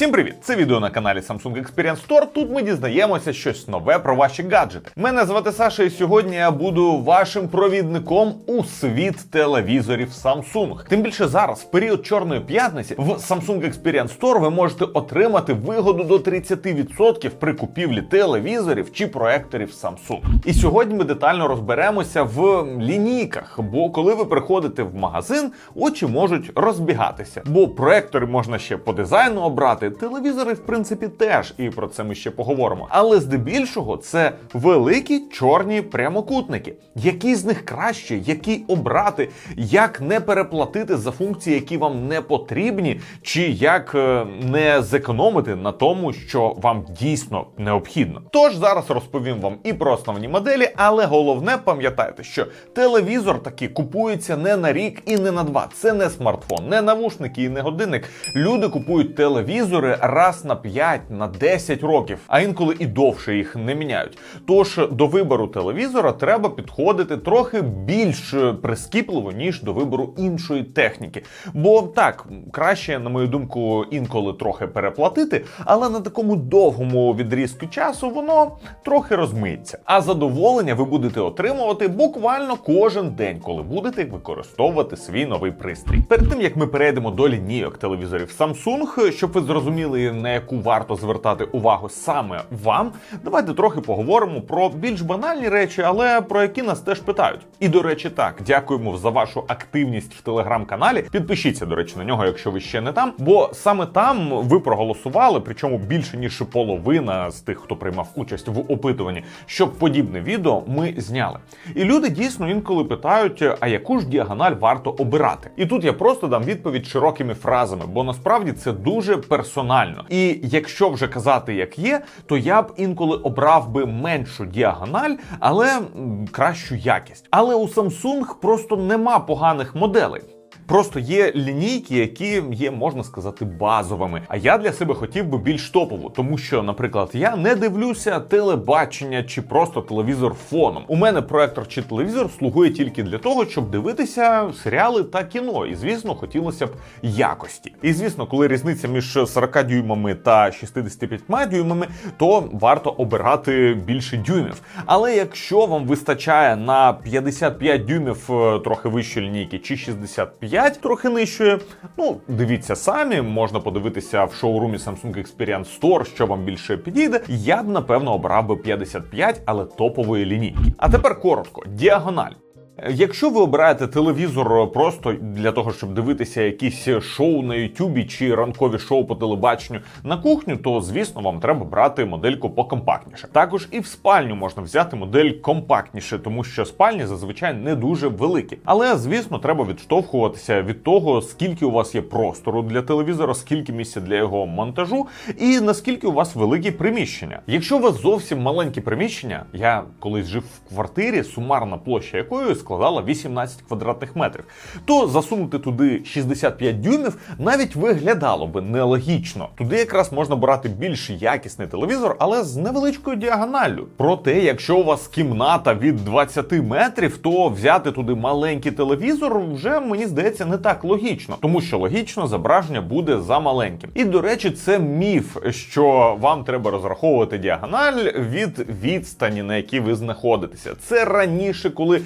Всім привіт! Це відео на каналі Samsung Experience Store. Тут ми дізнаємося щось нове про ваші гаджети. Мене звати Саша, і сьогодні я буду вашим провідником у світ телевізорів Samsung. Тим більше зараз, в період Чорної п'ятниці, в Samsung Experience Store ви можете отримати вигоду до 30% при купівлі телевізорів чи проекторів Samsung. І сьогодні ми детально розберемося в лінійках, бо коли ви приходите в магазин, очі можуть розбігатися, бо проектори можна ще по дизайну обрати, телевізори, в принципі, теж, і про це ми ще поговоримо. Але здебільшого це великі чорні прямокутники. Які з них краще, які обрати, як не переплатити за функції, які вам не потрібні, чи як е, не зекономити на тому, що вам дійсно необхідно. Тож зараз розповім вам і про основні моделі, але головне пам'ятайте, що телевізор таки купується не на рік і не на два. Це не смартфон, не навушники і не годинник. Люди купують телевізори раз на 5, на 10 років, а інколи і довше їх не міняють. Тож до вибору телевізора треба підходити трохи більш прискіпливо, ніж до вибору іншої техніки. Бо так, краще, на мою думку, інколи трохи переплатити, але на такому довгому відрізку часу воно трохи розмиється. А задоволення ви будете отримувати буквально кожен день, коли будете використовувати свій новий пристрій. Перед тим як ми перейдемо до лінійок телевізорів Samsung, щоб ви зрозуміли, на яку варто звертати увагу саме вам, давайте трохи поговоримо про більш банальні речі, але про які нас теж питають. І до речі, так, дякуємо за вашу активність в телеграм-каналі. Підпишіться, до речі, на нього, якщо ви ще не там. Бо саме там ви проголосували, причому більше ніж половина з тих, хто приймав участь в опитуванні, щоб подібне відео ми зняли. І люди дійсно інколи питають, а яку ж діагональ варто обирати? І тут я просто дам відповідь широкими фразами, бо насправді це дуже персонально. І якщо вже казати як є, то я б інколи обрав би меншу діагональ, але кращу якість. Але у Samsung просто нема поганих моделей. Просто є лінійки, які є, можна сказати, базовими. А я для себе хотів би більш топову, тому що, наприклад, я не дивлюся телебачення чи просто телевізор фоном. У мене проектор чи телевізор слугує тільки для того, щоб дивитися серіали та кіно. І звісно, хотілося б якості. І звісно, коли різниця між 40 дюймами та 65 дюймами, то варто обирати більше дюймів. Але якщо вам вистачає на 55 дюймів е, трохи вищої лінійки чи 65 трохи нижчої, ну дивіться самі, можна подивитися в шоурумі Samsung Experience Store, що вам більше підійде. Я б напевно обрав би 55, але топової лінійки. А тепер коротко: діагональ. Якщо ви обираєте телевізор просто для того, щоб дивитися якісь шоу на Ютубі чи ранкові шоу по телебаченню на кухню, то звісно вам треба брати модельку покомпактніше. Також і в спальню можна взяти модель компактніше, тому що спальні зазвичай не дуже великі. Але звісно, треба відштовхуватися від того, скільки у вас є простору для телевізора, скільки місця для його монтажу, і наскільки у вас великі приміщення. Якщо у вас зовсім маленькі приміщення, я колись жив в квартирі, сумарна площа якої складала 18 квадратних метрів, то засунути туди 65 дюймів навіть виглядало би нелогічно. Туди якраз можна брати більш якісний телевізор, але з невеличкою діагоналлю. Проте, якщо у вас кімната від 20 метрів, то взяти туди маленький телевізор вже мені здається не так логічно, тому що логічно зображення буде за маленьким. І до речі, це міф, що вам треба розраховувати діагональ від відстані, на якій ви знаходитеся. Це раніше, коли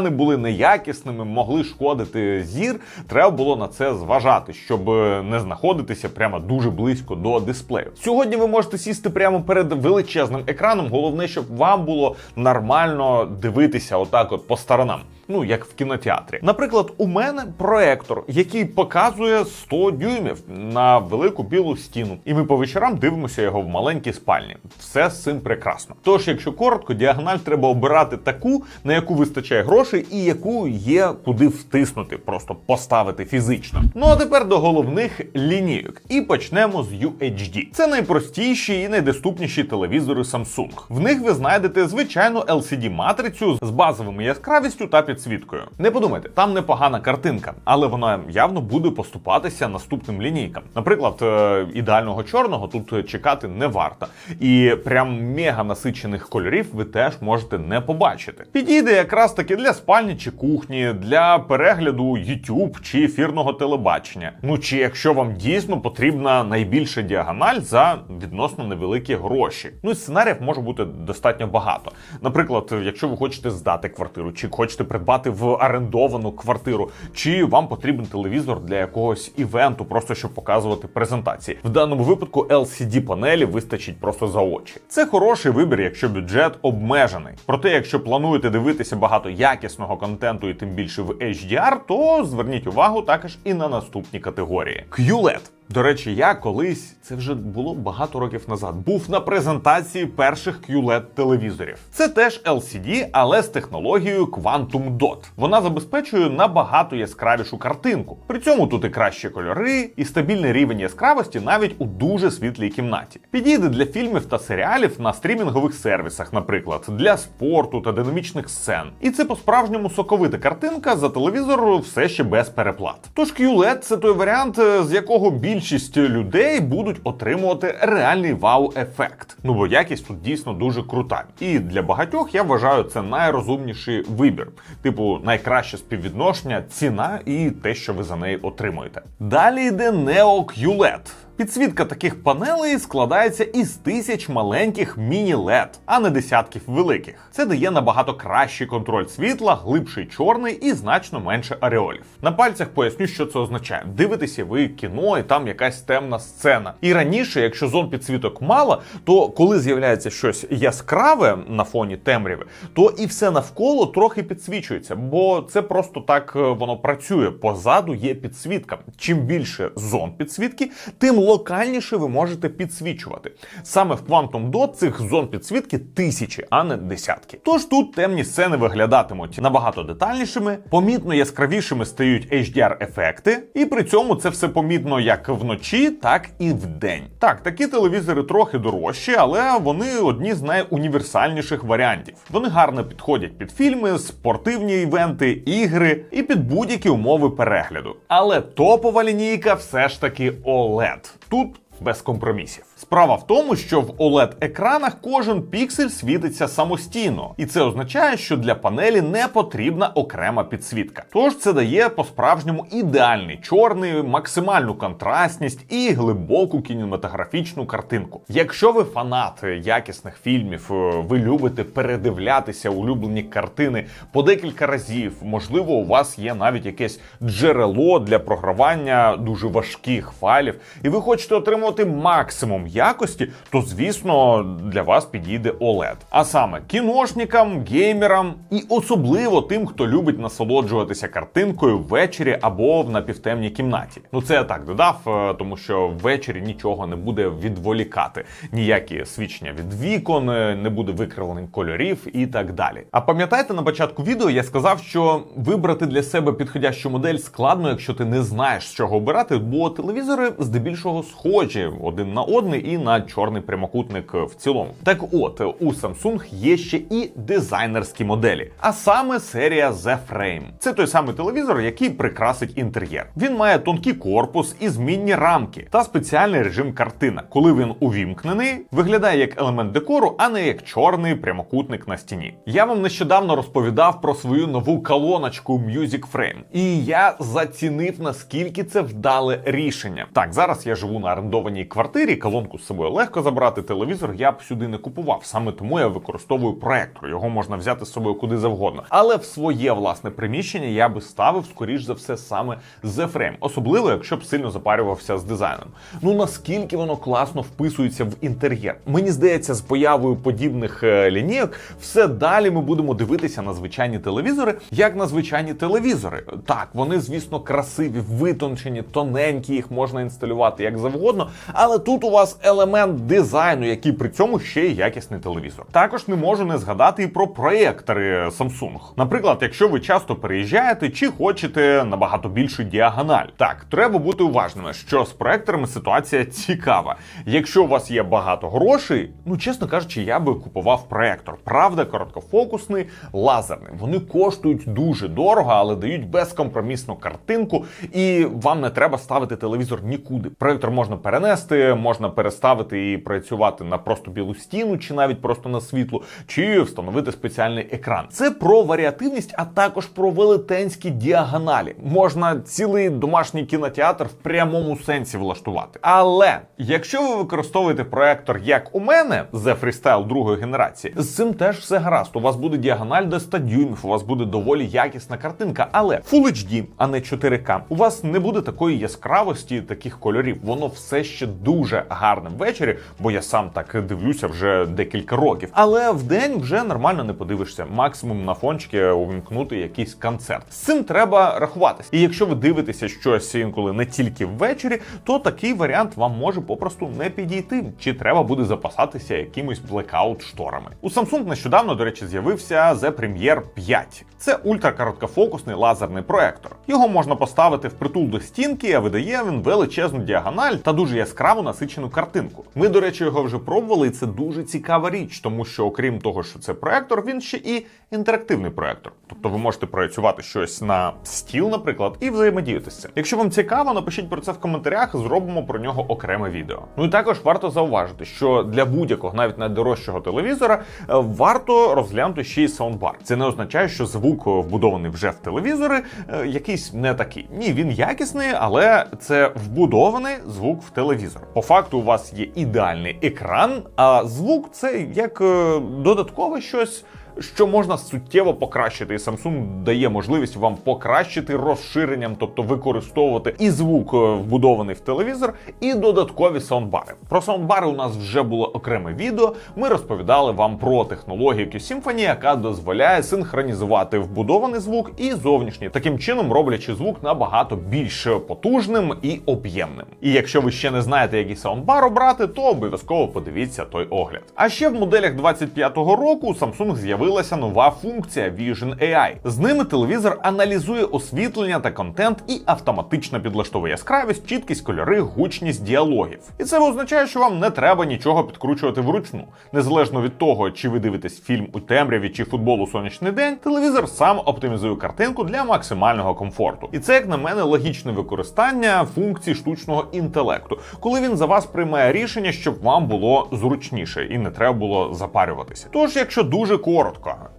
екрани були неякісними, могли шкодити зір. Треба було на це зважати, щоб не знаходитися прямо дуже близько до дисплею. Сьогодні ви можете сісти прямо перед величезним екраном. Головне, щоб вам було нормально дивитися, отак, от по сторонам. Ну, як в кінотеатрі. Наприклад, у мене проектор, який показує 100 дюймів на велику білу стіну, і ми по вечорам дивимося його в маленькій спальні. Все з цим прекрасно. Тож, якщо коротко, діагональ треба обирати таку, на яку вистачає грошей, і яку є куди втиснути, просто поставити фізично. Ну а тепер до головних лінійок. І почнемо з UHD. Це найпростіші і найдоступніші телевізори Samsung. В них ви знайдете звичайну LCD матрицю з базовими яскравістю та підсвіткою підсвіткою. Не подумайте, там непогана картинка, але вона явно буде поступатися наступним лінійкам. Наприклад, е, ідеального чорного тут чекати не варто. І прям мега насичених кольорів ви теж можете не побачити. Підійде якраз таки для спальні чи кухні, для перегляду YouTube чи ефірного телебачення. Ну чи якщо вам дійсно потрібна найбільша діагональ за відносно невеликі гроші. Ну і сценаріїв може бути достатньо багато. Наприклад, якщо ви хочете здати квартиру, чи хочете придбати в орендовану квартиру, чи вам потрібен телевізор для якогось івенту, просто щоб показувати презентації. В даному випадку LCD панелі вистачить просто за очі. Це хороший вибір, якщо бюджет обмежений. Проте, якщо плануєте дивитися багато якісного контенту і тим більше в HDR, то зверніть увагу також і на наступні категорії. QLED. До речі, я колись це вже було багато років назад. Був на презентації перших QLED телевізорів. Це теж LCD, але з технологією Quantum Dot. Вона забезпечує набагато яскравішу картинку. При цьому тут і кращі кольори, і стабільний рівень яскравості навіть у дуже світлій кімнаті. Підійде для фільмів та серіалів на стрімінгових сервісах, наприклад, для спорту та динамічних сцен. І це по-справжньому соковита картинка за телевізор все ще без переплат. Тож QLED – це той варіант, е, з якого більшість людей будуть отримувати реальний вау-ефект. Ну бо якість тут дійсно дуже крута. І для багатьох я вважаю це найрозумніший вибір. Типу, найкраще співвідношення, ціна і те, що ви за неї отримуєте. Далі йде Neo QLED. Підсвітка таких панелей складається із тисяч маленьких міні-LED, а не десятків великих. Це дає набагато кращий контроль світла, глибший чорний і значно менше ареолів. На пальцях поясню, що це означає. Дивитеся ви кіно, і там якась темна сцена. І раніше, якщо зон підсвіток мало, то коли з'являється щось яскраве на фоні темряви, то і все навколо трохи підсвічується, бо це просто так е, воно працює. Позаду є підсвітка. Чим більше зон підсвітки, тим локальніше ви можете підсвічувати. Саме в Quantum Dot цих зон підсвітки тисячі, а не десятки. Тож тут темні сцени виглядатимуть набагато детальнішими, помітно яскравішими стають HDR-ефекти, і при цьому це все помітно як вночі, так і вдень. Так, такі телевізори трохи дорожчі, але вони одні з найуніверсальніших варіантів. Вони гарно підходять під фільми, спортивні івенти, ігри і під будь-які умови перегляду. Але топова лінійка все ж таки OLED. Тут без компромісів. Справа в тому, що в oled екранах кожен піксель світиться самостійно, і це означає, що для панелі не потрібна окрема підсвітка. Тож це дає по-справжньому ідеальний чорний, максимальну контрастність і глибоку кінематографічну картинку. Якщо ви фанат якісних фільмів, е, ви любите передивлятися улюблені картини по декілька разів, можливо, у вас є навіть якесь джерело для програвання дуже важких файлів, і ви хочете отримувати максимум якості, то звісно для вас підійде OLED. А саме кіношникам, геймерам і особливо тим, хто любить насолоджуватися картинкою ввечері або в напівтемній кімнаті. Ну це я так додав, е, тому що ввечері нічого не буде відволікати, ніякі свідчення від вікон, е, не буде викривлених кольорів і так далі. А пам'ятаєте, на початку відео я сказав, що вибрати для себе підходящу модель складно, якщо ти не знаєш, з чого обирати, бо телевізори здебільшого схожі один на одний і на чорний прямокутник в цілому. Так от у Samsung є ще і дизайнерські моделі, а саме серія Z Frame. Це той самий телевізор, який прикрасить інтер'єр. Він має тонкий корпус і змінні рамки та спеціальний режим картина. Коли він увімкнений, виглядає як елемент декору, а не як чорний прямокутник на стіні. Я вам нещодавно розповідав про свою нову колоночку Music Frame, і я зацінив наскільки це вдале рішення. Так, зараз я живу на орендованій квартирі, колонку з собою легко забрати. Телевізор я б сюди не купував. Саме тому я використовую проектор. Його можна взяти з собою куди завгодно. Але в своє власне приміщення я би ставив, скоріш за все, саме The Frame. особливо якщо б сильно запарювався з дизайном. Ну наскільки воно класно вписується в інтер'єр. Мені здається, з появою подібних е, лінійок, все далі ми будемо дивитися на звичайні телевізори, як на звичайні телевізори. Так, вони, звісно, красиві, витончені, тоненькі, їх можна інсталювати як завгодно, Але тут у вас елемент дизайну, який при цьому ще й якісний телевізор. Також не можу не згадати і про проєктори Samsung. Наприклад, якщо ви часто переїжджаєте чи хочете набагато більшу діагональ. Так, треба бути уважними, що з проекторами ситуація цікава. Якщо у вас є багато грошей, ну чесно кажучи, я би купував проектор. Правда, короткофокусний, лазерний. Вони коштують дуже дорого, але дають безкомпромісну картинку, і вам не треба ставити телевізор нікуди. Проектор можна перенести, можна переставити і працювати на просто білу стіну, чи навіть просто на світло, чи встановити спеціальний екран. Це про варіативність, а також про велетенські діагоналі. Можна цілий домашній кінотеатр в прямому сенсі влаштувати. Але якщо ви використовуєте проектор, як у мене, The Freestyle другої генерації, з цим теж все гаразд. У вас буде діагональ до 100 дюймів, у вас буде доволі якісна картинка, але Full HD, а не 4К, у вас не буде такої яскравості, таких кольорів. Воно все ще дуже гарне ввечері, бо я сам так дивлюся вже декілька років. Але в день вже нормально не подивишся. Максимум на фончики увімкнути якийсь концерт. З цим треба рахуватись. І якщо ви дивитеся щось інколи не тільки ввечері, то такий варіант вам може попросту не підійти, чи треба буде запасатися якимось блекаут шторами. У Samsung нещодавно, до речі, з'явився The Premiere 5. Це ультракороткофокусний лазерний проектор. Його можна поставити впритул до стінки, а видає він величезну діагональ та дуже яскраву насичену картинку. Ми, до речі, його вже пробували, і це дуже цікава річ, тому що, окрім того, що це проектор, він ще і інтерактивний проектор. Тобто ви можете проєктувати щось на стіл, наприклад, і взаємодіяти з цим. Якщо вам цікаво, напишіть про це в коментарях, зробимо про нього окреме відео. Ну і також варто зауважити, що для будь-якого, навіть найдорожчого телевізора, е, варто розглянути ще й саундбар. Це не означає, що звук е, вбудований вже в телевізори, е, якийсь не такий. Ні, він якісний, але це вбудований звук в телевізор. По факту, вас є ідеальний екран, а звук це як е, додаткове щось. Що можна суттєво покращити, і Samsung дає можливість вам покращити розширенням, тобто використовувати і звук е, вбудований в телевізор, і додаткові саундбари. Про саундбари у нас вже було окреме відео. Ми розповідали вам про технологію Q-Symphony, яка дозволяє синхронізувати вбудований звук і зовнішній, таким чином роблячи звук набагато більш потужним і об'ємним. І якщо ви ще не знаєте, який саундбар обрати, то обов'язково подивіться той огляд. А ще в моделях 25-го року Samsung з'явилася нова функція Vision AI. З ними телевізор аналізує освітлення та контент і автоматично підлаштовує яскравість, чіткість, кольори, гучність діалогів. І це означає, що вам не треба нічого підкручувати вручну. Незалежно від того, чи ви дивитесь фільм у темряві чи футбол у сонячний день, телевізор сам оптимізує картинку для максимального комфорту. І це, як на мене, логічне використання функцій штучного інтелекту, коли він за вас приймає рішення, щоб вам було зручніше і не треба було запарюватися. Тож, якщо дуже коротко,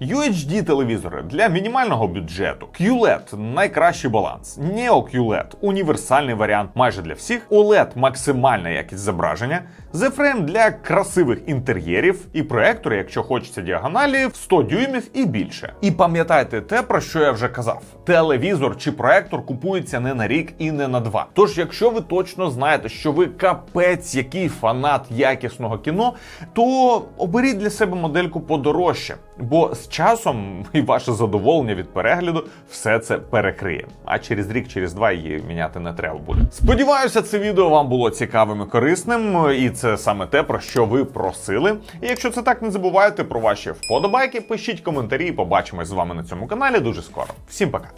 UHD телевізори для мінімального бюджету, QLED – найкращий баланс, Neo QLED – універсальний варіант майже для всіх, OLED – максимальна якість зображення, Z-Frame для красивих інтер'єрів і проектори, якщо хочеться діагоналі, в 100 дюймів і більше. І пам'ятайте те, про що я вже казав: телевізор чи проектор купується не на рік і не на два. Тож, якщо ви точно знаєте, що ви капець, який фанат якісного кіно, то оберіть для себе модельку подорожче, бо з часом і ваше задоволення від перегляду все це перекриє. А через рік, через два її міняти не треба буде. Сподіваюся, це відео вам було цікавим і корисним, і це саме те, про що ви просили. І якщо це так, не забувайте про ваші вподобайки, пишіть коментарі, побачимось з вами на цьому каналі дуже скоро. Всім пока.